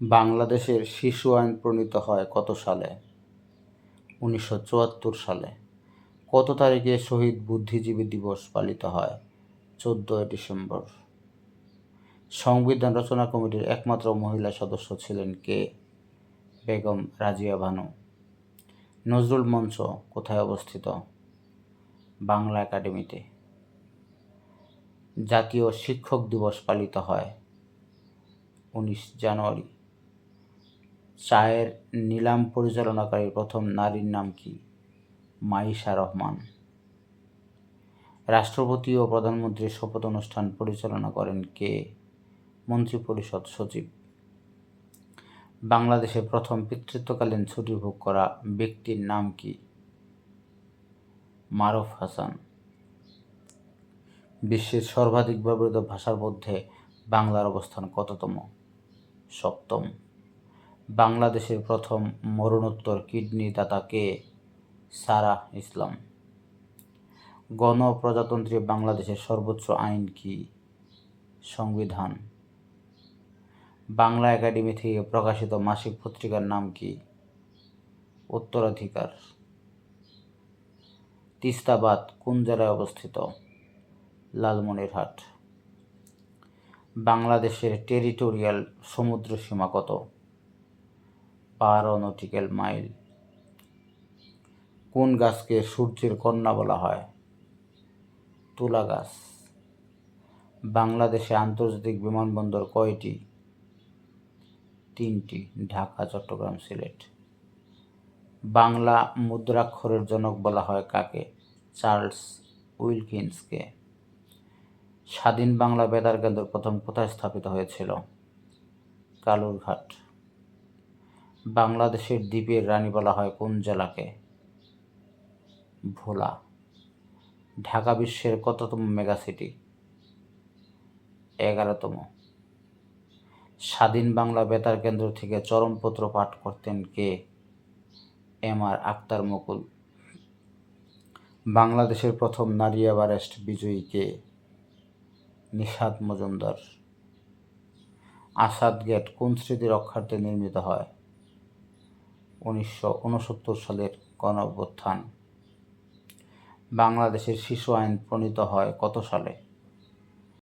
বাংলাদেশের শিশু আইন প্রণীত হয় কত সালে? উনিশশো চুয়াত্তর সালে। কত তারিখে শহীদ বুদ্ধিজীবী দিবস পালিত হয়? চোদ্দোই ডিসেম্বর। সংবিধান রচনা কমিটির একমাত্র মহিলা সদস্য ছিলেন কে? বেগম রাজিয়া ভানু। নজরুল মঞ্চ কোথায় অবস্থিত? বাংলা একাডেমিতে। জাতীয় শিক্ষক দিবস পালিত হয় উনিশ জানুয়ারি। চায়ের নিলাম পরিচালনাকারী প্রথম নারীর নাম কি? মাইশা রহমান। রাষ্ট্রপতি ও প্রধানমন্ত্রীর শপথ অনুষ্ঠান পরিচালনা করেন কে? মন্ত্রিপরিষদ সচিব। বাংলাদেশে প্রথম পিতৃত্বকালীন ছুটি ভোগ করা ব্যক্তির নাম কি? মারুফ হাসান। বিশ্বের সর্বাধিক ব্যবহৃত ভাষার মধ্যে বাংলার অবস্থান কততম? সপ্তম। বাংলাদেশের প্রথম মরণোত্তর কিডনি দাতা কে সারা ইসলাম। গণপ্রজাতন্ত্রী বাংলাদেশের সর্বোচ্চ আইন কি? সংবিধান। বাংলা একাডেমি থেকে প্রকাশিত মাসিক পত্রিকার নাম কি? উত্তরাধিকার। তিস্তাবাদ কোন জেলায় অবস্থিত? লালমনিরহাট। বাংলাদেশের টেরিটোরিয়াল সমুদ্র সীমা কত? বারো নটিক্যাল মাইল। কোন গাছকে সূর্যের কন্যা বলা হয়? তুলা গাছ। বাংলাদেশে আন্তর্জাতিক বিমানবন্দর কয়টি? তিনটি। ঢাকা, চট্টগ্রাম, সিলেট। বাংলা মুদ্রাক্ষরের জনক বলা হয় কাকে? চার্লস উইলকিন্সকে। স্বাধীন বাংলা বেতার কেন্দ্র প্রথম কোথায় স্থাপিত হয়েছিল? কালুরঘাট। বাংলাদেশের দ্বীপের রানী বলা হয় কোন জেলাকে? ভোলা। ঢাকা বিশ্বের কততম মেগাসিটি এগারোতম। স্বাধীন বাংলা বেতার কেন্দ্র থেকে চরমপত্র পাঠ করতেন কে? এম আর আক্তার মুকুল। বাংলাদেশের প্রথম নারী এভারেস্ট বিজয়ী কে? নিষাদ মজুমদার। আসাদ গেট কোন স্মৃতি রক্ষার্থে নির্মিত হয়? উনিশশো উনসত্তর সালের গণ অভ্যুত্থান বাংলাদেশের শিশু আইন প্রণীত হয় কত সালে?